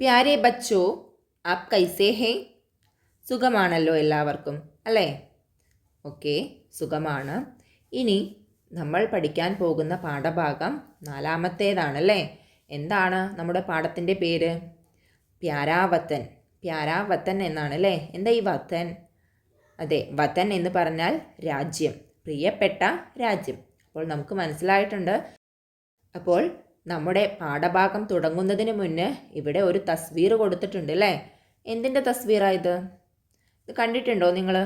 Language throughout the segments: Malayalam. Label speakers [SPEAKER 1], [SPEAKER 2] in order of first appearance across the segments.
[SPEAKER 1] പ്യാരെ ബച്ചോ ആപ് കൈസേ ഹേ? സുഖമാണല്ലോ എല്ലാവർക്കും അല്ലേ? ഓക്കെ സുഖമാണ്. ഇനി നമ്മൾ പഠിക്കാൻ പോകുന്ന പാഠഭാഗം നാലാമത്തേതാണല്ലേ? എന്താണ് നമ്മുടെ പാഠത്തിന്റെ പേര്? പ്യാരാവത്തൻ പ്യാരാവത്തൻ എന്നാണ് അല്ലേ എന്താ ഈ വത്തൻ? അതെ വത്തൻ എന്ന് പറഞ്ഞാൽ രാജ്യം പ്രിയപ്പെട്ട രാജ്യം. അപ്പോൾ നമുക്ക് മനസ്സിലായിട്ടുണ്ട്. അപ്പോൾ നമ്മുടെ പാഠഭാഗം തുടങ്ങുന്നതിന് മുന്നേ ഇവിടെ ഒരു തസ്വീർ കൊടുത്തിട്ടുണ്ട് അല്ലേ? എന്തിന്റെ തസ്വീറായത് ഇത് കണ്ടിട്ടുണ്ടോ നിങ്ങൾ?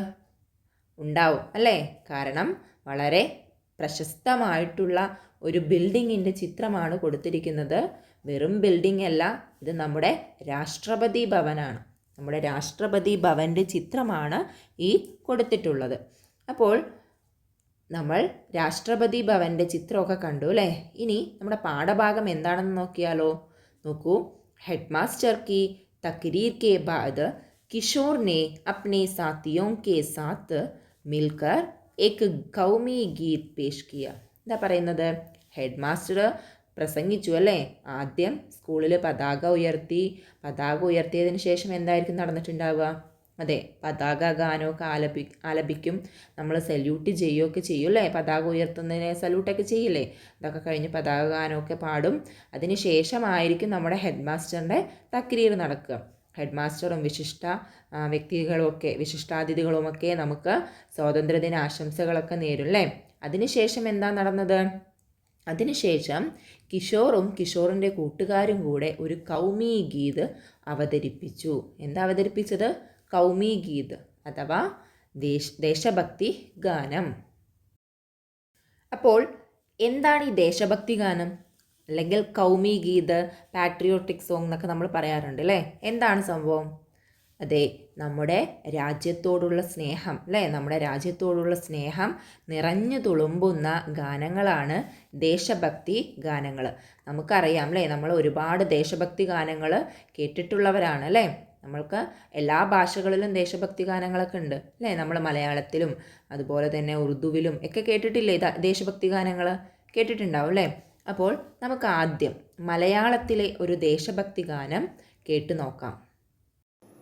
[SPEAKER 1] ഉണ്ടാവും അല്ലേ? കാരണം വളരെ പ്രശസ്തമായിട്ടുള്ള ഒരു ബിൽഡിങ്ങിന്റെ ചിത്രമാണ് കൊടുത്തിരിക്കുന്നത്. വെറും ബിൽഡിംഗ് അല്ല ഇത് നമ്മുടെ രാഷ്ട്രപതി ഭവനാണ്. നമ്മുടെ രാഷ്ട്രപതി ഭവന്റെ ചിത്രമാണ് ഈ കൊടുത്തിട്ടുള്ളത്. അപ്പോൾ നമ്മൾ രാഷ്ട്രപതി ഭവന്റെ ചിത്രമൊക്കെ കണ്ടു അല്ലേ? ഇനി നമ്മുടെ പാഠഭാഗം എന്താണെന്ന് നോക്കിയാലോ? നോക്കൂ. ഹെഡ് മാസ്റ്റർ കി തക്രീർ കെ ബാദ് കിഷോറിനെ അപ്നെ സാത്തിയോ കെ സാത്ത് മിൽക്കർ എക് കൗമി ഗീത് പേഷ് കിയ. എന്താ പറയുന്നത്? ഹെഡ് മാസ്റ്റർ പ്രസംഗിച്ചു അല്ലേ? ആദ്യം സ്കൂളിൽ പതാക ഉയർത്തി. പതാക ഉയർത്തിയതിന് ശേഷം എന്തായിരിക്കും നടന്നിട്ടുണ്ടാവുക? അതെ പതാക ഗാനമൊക്കെ ആലപി ആലപിക്കും. നമ്മൾ സല്യൂട്ട് ചെയ്യുകയൊക്കെ ചെയ്യും അല്ലേ? പതാക ഉയർത്തുന്നതിന് സല്യൂട്ടൊക്കെ ചെയ്യില്ലേ? ഇതൊക്കെ കഴിഞ്ഞ് പതാക ഗാനമൊക്കെ പാടും. അതിന് ശേഷമായിരിക്കും നമ്മുടെ ഹെഡ് മാസ്റ്ററിന്റെ തക്രീർ നടക്കുക. ഹെഡ് മാസ്റ്ററും വിശിഷ്ട വ്യക്തികളുമൊക്കെ വിശിഷ്ടാതിഥികളുമൊക്കെ നമുക്ക് സ്വാതന്ത്ര്യദിന ആശംസകളൊക്കെ നേരും അല്ലേ? അതിനുശേഷം എന്താ നടന്നത്? അതിനുശേഷം കിഷോറും കിഷോറിന്റെ കൂട്ടുകാരും കൂടെ ഒരു കൗമി ഗീത് അവതരിപ്പിച്ചു. എന്താ അവതരിപ്പിച്ചത്? കൗമി ഗീത് അഥവാ ദേശ ദേശഭക്തി ഗാനം. അപ്പോൾ എന്താണ് ഈ ദേശഭക്തി ഗാനം? അല്ലെങ്കിൽ കൗമി ഗീത് പാട്രിയോട്ടിക് സോങ് എന്നൊക്കെ നമ്മൾ പറയാറുണ്ട് അല്ലേ? എന്താണ് സംഭവം? അതെ നമ്മുടെ രാജ്യത്തോടുള്ള സ്നേഹം അല്ലേ? നമ്മുടെ രാജ്യത്തോടുള്ള സ്നേഹം നിറഞ്ഞു തുളുമ്പുന്ന ഗാനങ്ങളാണ് ദേശഭക്തി ഗാനങ്ങൾ. നമുക്കറിയാം അല്ലേ? നമ്മൾ ഒരുപാട് ദേശഭക്തി ഗാനങ്ങൾ കേട്ടിട്ടുള്ളവരാണ് അല്ലേ? നമ്മൾക്ക് എല്ലാ ഭാഷകളിലും ദേശഭക്തി ഗാനങ്ങളൊക്കെ ഉണ്ട് അല്ലേ? നമ്മൾ മലയാളത്തിലും അതുപോലെ തന്നെ ഉറുദുവിലും ഒക്കെ കേട്ടിട്ടില്ലേ? ദേശഭക്തി ഗാനങ്ങൾ കേട്ടിട്ടുണ്ടാവും അല്ലേ? അപ്പോൾ നമുക്ക് ആദ്യം മലയാളത്തിലെ ഒരു ദേശഭക്തി ഗാനം കേട്ടു നോക്കാം.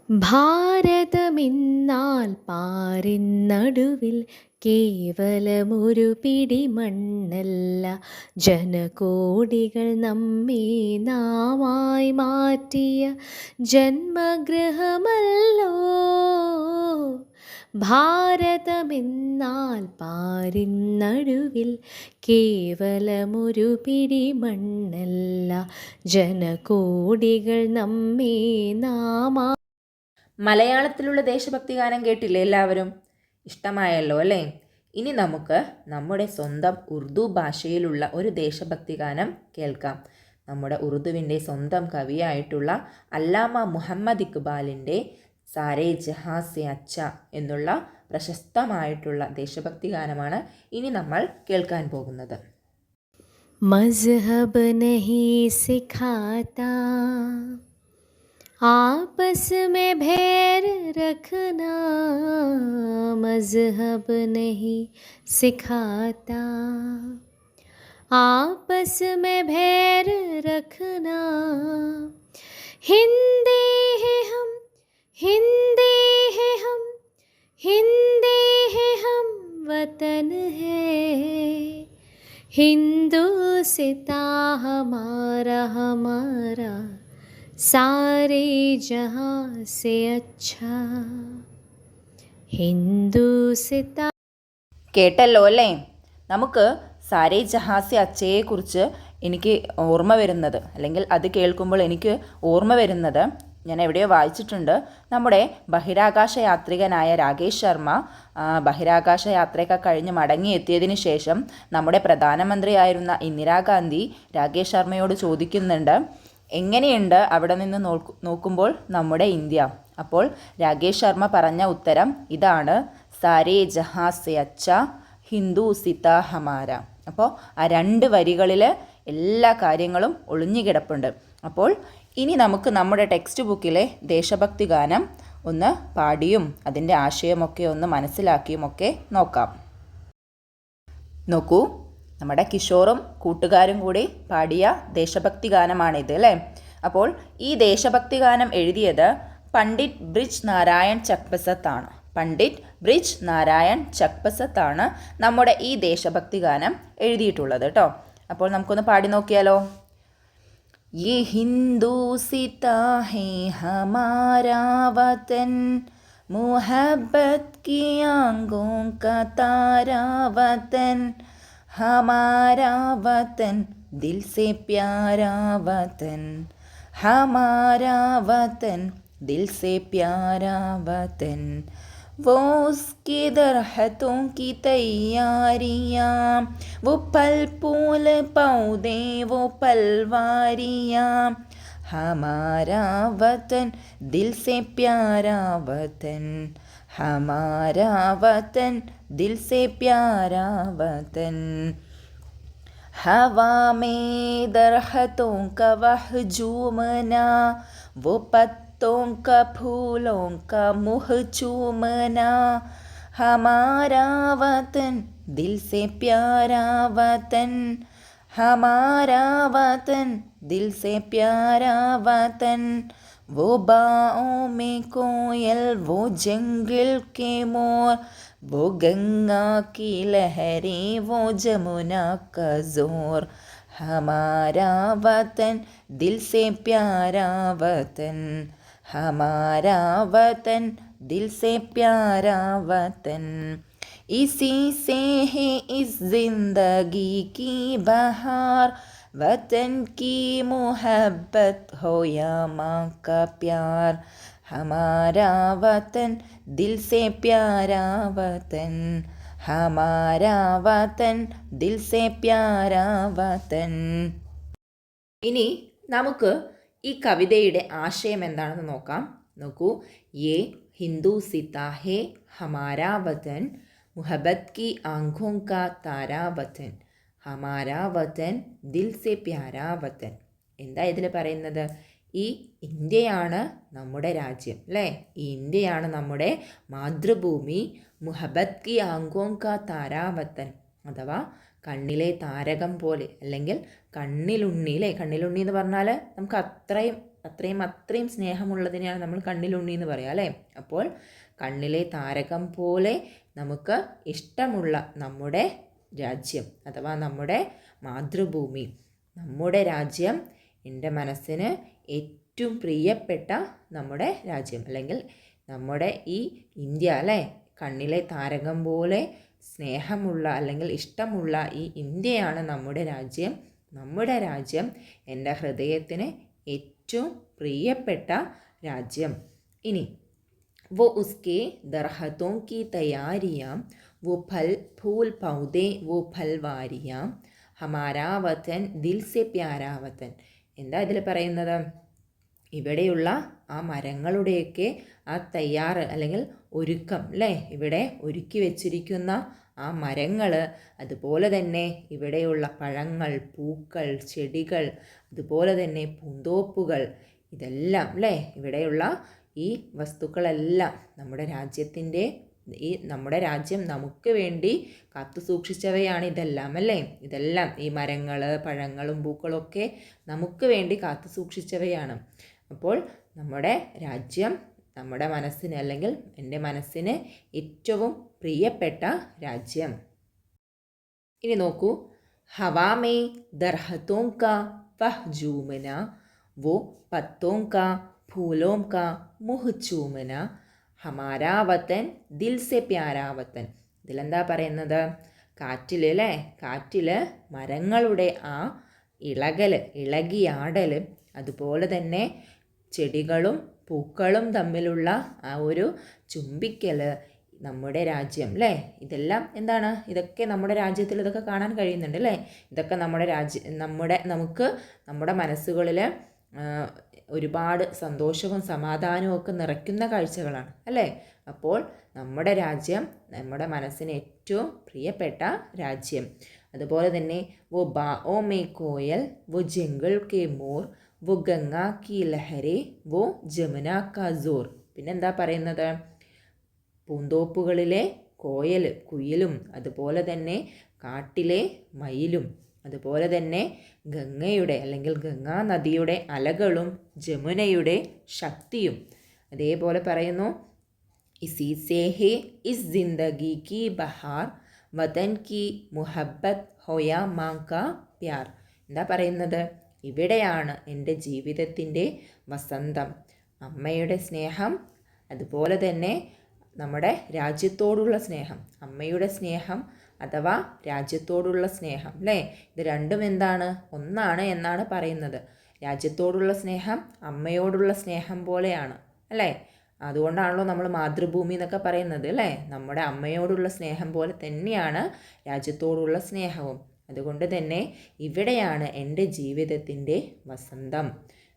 [SPEAKER 2] ഭാരതമെന്നാൽ പാരിന്നടുവിൽ കേവലമൊരു പിടി മണ്ണല്ല ജനകോടികൾ നമ്മെ നാമായി മാറ്റിയ ജന്മഗൃഹമല്ലോ ഭാരതമെന്നാൽ പാരിന്നടുവിൽ കേവലമൊരു പിടി മണ്ണല്ല ജനകോടികൾ നമ്മെ നാമാ
[SPEAKER 1] മലയാളത്തിലുള്ള ദേശഭക്തി ഗാനം കേട്ടില്ലേ എല്ലാവരും? ഇഷ്ടമായല്ലോ അല്ലേ? ഇനി നമുക്ക് നമ്മുടെ സ്വന്തം ഉറുദു ഭാഷയിലുള്ള ഒരു ദേശഭക്തി ഗാനം കേൾക്കാം. നമ്മുടെ ഉറുദുവിന്റെ സ്വന്തം കവിയായിട്ടുള്ള അല്ലാമ മുഹമ്മദ് ഇക്ബാലിന്റെ സാരേ ജഹാസെ അച്ച എന്നുള്ള പ്രശസ്തമായിട്ടുള്ള ദേശഭക്തി ഗാനമാണ് ഇനി നമ്മൾ കേൾക്കാൻ പോകുന്നത്.
[SPEAKER 2] മസ്ഹബ് നഹി സിഖാത്ത आपस में भैर रखना मज़हब नहीं सिखाता। आपस में भैर रखना, हिंदी है हम, हिंदी है हम, हिंदी है हम वतन है। हिंदुस्ता हमारा हमारा सारे जहाँ से अच्छा हिंदुस्ता
[SPEAKER 1] കേട്ടല്ലോ അല്ലേ നമുക്ക് സാരേ ജഹാസെ അച്ചയെക്കുറിച്ച് എനിക്ക് ഓർമ്മ വരുന്നത് അല്ലെങ്കിൽ അത് കേൾക്കുമ്പോൾ എനിക്ക് ഓർമ്മ വരുന്നത് ഞാൻ എവിടെയോ വായിച്ചിട്ടുണ്ട് നമ്മുടെ ബഹിരാകാശ യാത്രികനായ രാകേഷ് ശർമ്മ ആ, ബഹിരാകാശ യാത്രയൊക്കെ കഴിഞ്ഞ് മടങ്ങിയെത്തിയതിന് ശേഷം നമ്മുടെ പ്രധാനമന്ത്രിയായിരുന്ന ഇന്ദിരാഗാന്ധി രാകേഷ് ശർമ്മയോട് ചോദിക്കുന്നുണ്ട് എങ്ങനെയുണ്ട് അവിടെ നിന്ന് നോക്കുമ്പോൾ നമ്മുടെ ഇന്ത്യ? അപ്പോൾ രാകേഷ് ശർമ്മ പറഞ്ഞ ഉത്തരം ഇതാണ്. സാരേ ജഹാസെ അച്ച ഹിന്ദു സിത ഹമാര. അപ്പോൾ ആ രണ്ട് വരികളിൽ എല്ലാ കാര്യങ്ങളും ഒളിഞ്ഞു കിടപ്പുണ്ട്. അപ്പോൾ ഇനി നമുക്ക് നമ്മുടെ ടെക്സ്റ്റ് ബുക്കിലെ ദേശഭക്തി ഗാനം ഒന്ന് പാടിയും അതിന്റെ ആശയമൊക്കെ ഒന്ന് മനസ്സിലാക്കിയുമൊക്കെ നോക്കാം. നോക്കൂ. നമ്മുടെ കിഷോറും കൂട്ടുകാരും കൂടി പാടിയ ദേശഭക്തി ഗാനമാണിത് അല്ലേ അപ്പോൾ ഈ ദേശഭക്തി ഗാനം എഴുതിയത് പണ്ഡിറ്റ് ബ്രിജ് നാരായൺ ചക്ബസത്താണ് പണ്ഡിറ്റ് ബ്രിജ് നാരായൺ ചക്ബസത്താണ് നമ്മുടെ ഈ ദേശഭക്തി ഗാനം എഴുതിയിട്ടുള്ളത് കേട്ടോ അപ്പോൾ നമുക്കൊന്ന് പാടി നോക്കിയാലോ ये हिंदूसिता है हमारा वतन मोहब्बत की आंगों का तारा वतन हमारा वतन दिल से प्यारा वतन हमारा वतन दिल से प्यारा वतन वो उसके दरहतों की तैयारियाँ वो पल फूल पौधे वो पलवारियाँ हमारा वतन दिल से प्यारा वतन हमारा वतन दिल से प्यारा वतन। हवा में दरख्तों का वह झूमना वो पत्तों का फूलों का मुँह चूमना। हमारा वतन दिल से प्यारा वतन। हमारा वतन दिल से प्यारा वतन। वो बाहों में कोयल वो जंगल के मोर वो गंगा की लहरें वो जमुना का जोर हमारा वतन दिल से प्यारा वतन हमारा वतन दिल से प्यारा वतन इसी से है इस जिंदगी की बहार वतन की मोहब्बत हो या माँ का प्यार हमारा वतन दिल से प्यारा वतन हमारा वतन दिल से प्यारा वतन ഇനി നമുക്ക് ഈ കവിതയുടെ ആശയം എന്താണെന്ന് നോക്കാം നോക്കൂ യേ ഹിന്ദു സിത്ത ഹേ ഹമാരാ വതൻ മുഹബത്ത് കി ആംഖോं का താരാ വതൻ ഹമാരാ വതൻ ദിൽ സെ പ്യാരാ വതൻ എന്താ ഇതിൽ പറയുന്നത്? ഈ ഇന്ത്യയാണ് നമ്മുടെ രാജ്യം അല്ലേ? ഈ ഇന്ത്യയാണ് നമ്മുടെ മാതൃഭൂമി മുഹബത് കി ആങ്കോം കാ താരാവത്തൻ അഥവാ കണ്ണിലെ താരകം പോലെ അല്ലെങ്കിൽ കണ്ണിലുണ്ണി അല്ലേ? കണ്ണിലുണ്ണി എന്ന് പറഞ്ഞാൽ നമുക്ക് അത്രയും അത്രയും അത്രയും സ്നേഹമുള്ളതിനെയാണ് നമ്മൾ കണ്ണിലുണ്ണി എന്ന് പറയുക അല്ലേ? അപ്പോൾ കണ്ണിലെ താരകം പോലെ നമുക്ക് ഇഷ്ടമുള്ള നമ്മുടെ രാജ്യം അഥവാ നമ്മുടെ മാതൃഭൂമി നമ്മുടെ രാജ്യം എന്റെ മനസ്സിന് ഏറ്റവും പ്രിയപ്പെട്ട നമ്മുടെ രാജ്യം. അല്ലെങ്കിൽ നമ്മുടെ ഈ ഇന്ത്യ അല്ലേ? കണ്ണിലെ താരകം പോലെ സ്നേഹമുള്ള അല്ലെങ്കിൽ ഇഷ്ടമുള്ള ഈ ഇന്ത്യയാണ് നമ്മുടെ രാജ്യം. നമ്മുടെ രാജ്യം എന്റെ ഹൃദയത്തിന് ഏറ്റവും പ്രിയപ്പെട്ട രാജ്യം. ഇനി വോ ഉസ്കെ ദർഹത്തോം കി തയ്യാരിയാം वो फल फूल पौधे वो फलवारियाँ ഹമാരാ വതൻ ദിൽ സെ പ്യാരാ വതൻ എന്താ ഇതിൽ പറയുന്നത് ഇവിടെയുള്ള ആ മരങ്ങളുടെയൊക്കെ ആ തയ്യാറ് അല്ലെങ്കിൽ ഒരുക്കം അല്ലേ ഇവിടെ ഒരുക്കി വെച്ചിരിക്കുന്ന ആ മരങ്ങൾ അതുപോലെ തന്നെ ഇവിടെയുള്ള പഴങ്ങൾ പൂക്കൾ ചെടികൾ അതുപോലെ തന്നെ പൂന്തോപ്പുകൾ ഇതെല്ലാം അല്ലേ ഇവിടെയുള്ള ഈ വസ്തുക്കളെല്ലാം നമ്മുടെ രാജ്യത്തിൻ്റെ ഈ നമ്മുടെ രാജ്യം നമുക്ക് വേണ്ടി കാത്തു സൂക്ഷിച്ചവയാണ് ഇതെല്ലാം അല്ലേ? ഇതെല്ലാം ഈ മരങ്ങൾ പഴങ്ങളും പൂക്കളൊക്കെ നമുക്ക് വേണ്ടി കാത്തു സൂക്ഷിച്ചവയാണ്. അപ്പോൾ നമ്മുടെ രാജ്യം നമ്മുടെ മനസ്സിന് അല്ലെങ്കിൽ എന്റെ മനസ്സിന് ഏറ്റവും പ്രിയപ്പെട്ട രാജ്യം. ഇനി നോക്കൂ. ഹവാമേ ദർഹത്തോങ്ക വഹ്ജൂമന വോ പത്തോങ്ക ഫൂലോങ്ക മുഹ്ചൂമന ഹമാരാ വത്തൻ ദിൽ പ്യാരാ വത്തൻ ഇതിലെന്താ പറയുന്നത്? കാറ്റിൽ അല്ലേ കാറ്റിൽ മരങ്ങളുടെ ആ ഇളകൽ ഇളകിയാടൽ അതുപോലെ തന്നെ ചെടികളും പൂക്കളും തമ്മിലുള്ള ആ ഒരു ചുംബിക്കൽ നമ്മുടെ രാജ്യം അല്ലേ ഇതെല്ലാം എന്താണ്? ഇതൊക്കെ നമ്മുടെ രാജ്യത്തിൽ ഇതൊക്കെ കാണാൻ കഴിയുന്നുണ്ട് അല്ലേ ഇതൊക്കെ നമ്മുടെ രാജ്യ നമ്മുടെ നമുക്ക് നമ്മുടെ മനസ്സുകളിൽ ഒരുപാട് സന്തോഷവും സമാധാനവും ഒക്കെ നിറയ്ക്കുന്ന കാഴ്ചകളാണ് അല്ലേ? അപ്പോൾ നമ്മുടെ രാജ്യം നമ്മുടെ മനസ്സിന് ഏറ്റവും പ്രിയപ്പെട്ട രാജ്യം. അതുപോലെ തന്നെ വോ ബാ ഓ മേ കോയൽ വോ ജംഗിൾ കെ മോർ വോ ഗംഗ കി ലഹരെ വോ ജമുന കാ പിന്നെ പിന്നെന്താ പറയുന്നത്? പൂന്തോപ്പുകളിലെ കോയൽ കുയിലും അതുപോലെ തന്നെ കാട്ടിലെ മയിലും അതുപോലെ തന്നെ ഗംഗയുടെ അല്ലെങ്കിൽ ഗംഗാ നദിയുടെ അലകളും ജമുനയുടെ ശക്തിയും. അതേപോലെ പറയുന്നു ഇസി സേ ഇസ് ജിന്ദഗി കി ബഹാർ വതൻ കി മുഹബത്ത് ഹൊയാ മാങ്ക പ്യാർ. എന്താ പറയുന്നത്? ഇവിടെയാണ് എന്റെ ജീവിതത്തിന്റെ വസന്തം. അമ്മയുടെ സ്നേഹം അതുപോലെ തന്നെ നമ്മുടെ രാജ്യത്തോടുള്ള സ്നേഹം. അമ്മയുടെ സ്നേഹം അഥവാ രാജ്യത്തോടുള്ള സ്നേഹം അല്ലേ? ഇത് രണ്ടും എന്താണ്? ഒന്നാണ് എന്നാണ് പറയുന്നത്. രാജ്യത്തോടുള്ള സ്നേഹം അമ്മയോടുള്ള സ്നേഹം പോലെയാണ് അല്ലേ? അതുകൊണ്ടാണല്ലോ നമ്മൾ മാതൃഭൂമി എന്നൊക്കെ പറയുന്നത് അല്ലേ? നമ്മുടെ അമ്മയോടുള്ള സ്നേഹം പോലെ തന്നെയാണ് രാജ്യത്തോടുള്ള സ്നേഹവും. അതുകൊണ്ട് തന്നെ ഇവിടെയാണ് എന്റെ ജീവിതത്തിന്റെ വസന്തം.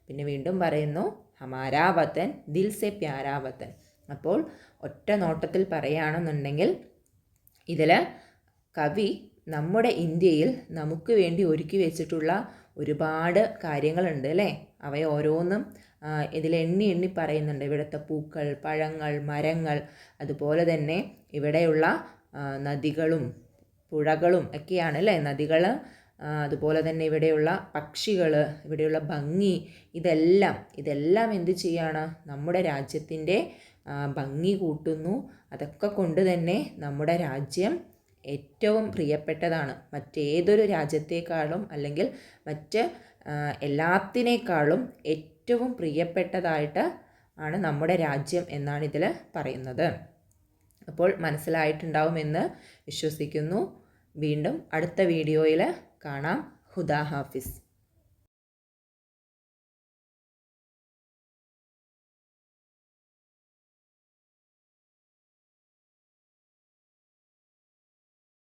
[SPEAKER 1] പിന്നെ വീണ്ടും പറയുന്നു ഹമാരാ വതൻ ദിൽ അപ്പോൾ ഒറ്റ നോട്ടത്തിൽ പറയുകയാണെന്നുണ്ടെങ്കിൽ ഇതിൽ കവി നമ്മുടെ ഇന്ത്യയിൽ നമുക്ക് വേണ്ടി ഒരുക്കി വെച്ചിട്ടുള്ള ഒരുപാട് കാര്യങ്ങളുണ്ട് അല്ലേ? അവയെ ഓരോന്നും ഇതിൽ എണ്ണി എണ്ണി പറയുന്നുണ്ട്. ഇവിടുത്തെ പൂക്കൾ പഴങ്ങൾ മരങ്ങൾ അതുപോലെ തന്നെ ഇവിടെയുള്ള നദികളും പുഴകളും ഒക്കെയാണ് അല്ലേ? നദികൾ അതുപോലെ തന്നെ ഇവിടെയുള്ള പക്ഷികൾ ഇവിടെയുള്ള ഭംഗി ഇതെല്ലാം ഇതെല്ലാം എന്ത് ചെയ്യാണ്? നമ്മുടെ രാജ്യത്തിന്റെ ഭംഗി കൂട്ടുന്നു. അതൊക്കെ കൊണ്ട് തന്നെ നമ്മുടെ രാജ്യം ഏറ്റവും പ്രിയപ്പെട്ടതാണ് മറ്റേതൊരു രാജ്യത്തേക്കാളും അല്ലെങ്കിൽ മറ്റ് എല്ലാത്തിനേക്കാളും ഏറ്റവും പ്രിയപ്പെട്ടതായിട്ട് ആണ് നമ്മുടെ രാജ്യം എന്നാണ് ഇതിൽ പറയുന്നത്. അപ്പോൾ മനസ്സിലായിട്ടുണ്ടാവുമെന്ന് വിശ്വസിക്കുന്നു. വീണ്ടും അടുത്ത വീഡിയോയിൽ കാണാം. ഹുദാ ഹാഫിസ്.